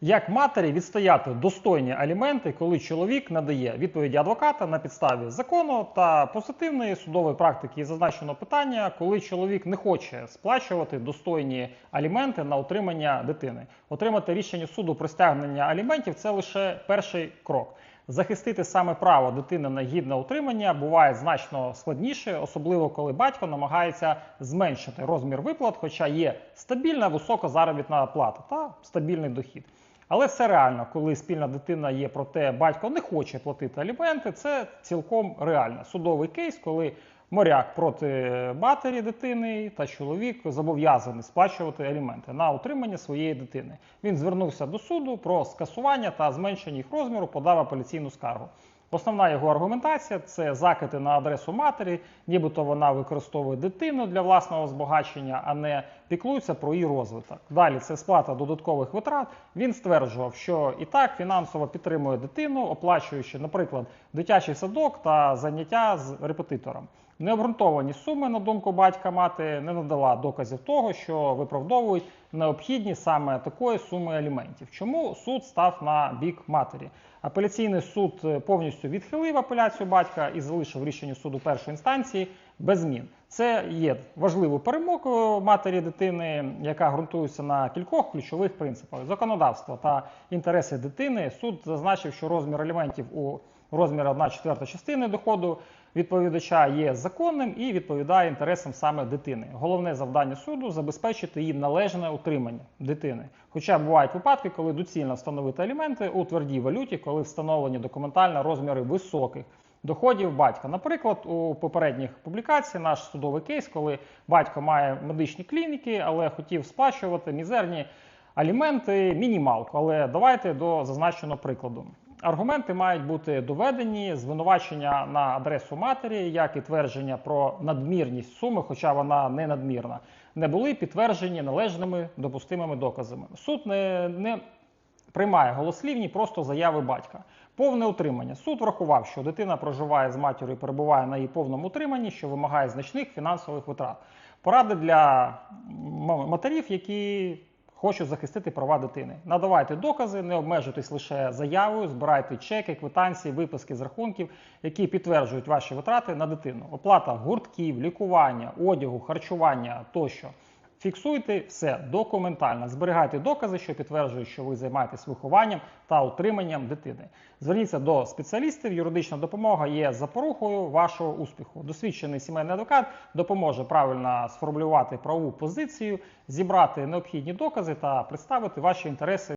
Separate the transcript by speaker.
Speaker 1: Як матері відстояти достойні аліменти, коли чоловік надає відповіді адвоката на підставі закону та позитивної судової практики зазначено питання, коли чоловік не хоче сплачувати достойні аліменти на утримання дитини. Отримати рішення суду про стягнення аліментів це лише перший крок. Захистити саме право дитини на гідне утримання буває значно складніше, особливо коли батько намагається зменшити розмір виплат, хоча є стабільна висока заробітна плата та стабільний дохід. Але це реально, коли спільна дитина є, проте батько не хоче платити аліменти. Це цілком реально. Судовий кейс, коли моряк проти матері дитини та чоловік зобов'язаний сплачувати аліменти на утримання своєї дитини. Він звернувся до суду про скасування та зменшення їх розміру, подав апеляційну скаргу. Основна його аргументація це закити на адресу матері, нібито вона використовує дитину для власного збагачення, а не піклується про її розвиток. Далі це сплата додаткових витрат. Він стверджував, що і так фінансово підтримує дитину, оплачуючи, наприклад, дитячий садок та заняття з репетитором. Необґрунтовані суми, на думку батька мати, не надала доказів того, що виправдовують необхідність саме такої суми аліментів. Чому суд став на бік матері? Апеляційний суд е, повністю відхилив апеляцію батька і залишив рішення суду першої інстанції без змін. Це є важливою перемогою матері дитини, яка ґрунтується на кількох ключових принципах: законодавство та інтереси дитини. Суд зазначив, що розмір аліментів у розмірі 1 четверта частини доходу відповідача є законним і відповідає інтересам саме дитини. Головне завдання суду забезпечити їй належне утримання дитини. Хоча бувають випадки, коли доцільно встановити аліменти у твердій валюті, коли встановлені документально розміри високих. Доходів батька. Наприклад, у попередніх публікаціях наш судовий кейс, коли батько має медичні клініки, але хотів сплачувати мізерні аліменти, мінімалку. Але давайте до зазначеного прикладу. Аргументи мають бути доведені, звинувачення на адресу матері, як і твердження про надмірність суми, хоча вона не надмірна, не були підтверджені належними допустимими доказами. Суд не, не приймає голослівні просто заяви батька. Повне утримання. Суд врахував, що дитина проживає з матір'ю і перебуває на її повному утриманні, що вимагає значних фінансових витрат. Поради для матерів, які хочуть захистити права дитини. Надавайте докази, не обмежуйтесь лише заявою, збирайте чеки, квитанції, виписки з рахунків, які підтверджують ваші витрати на дитину. Оплата гуртків, лікування, одягу, харчування тощо. Фіксуйте все документально, зберігайте докази, що підтверджують, що ви займаєтесь вихованням та утриманням дитини. Зверніться до спеціалістів. Юридична допомога є запорукою вашого успіху. Досвідчений сімейний адвокат допоможе правильно сформулювати правову позицію, зібрати необхідні докази та представити ваші інтереси.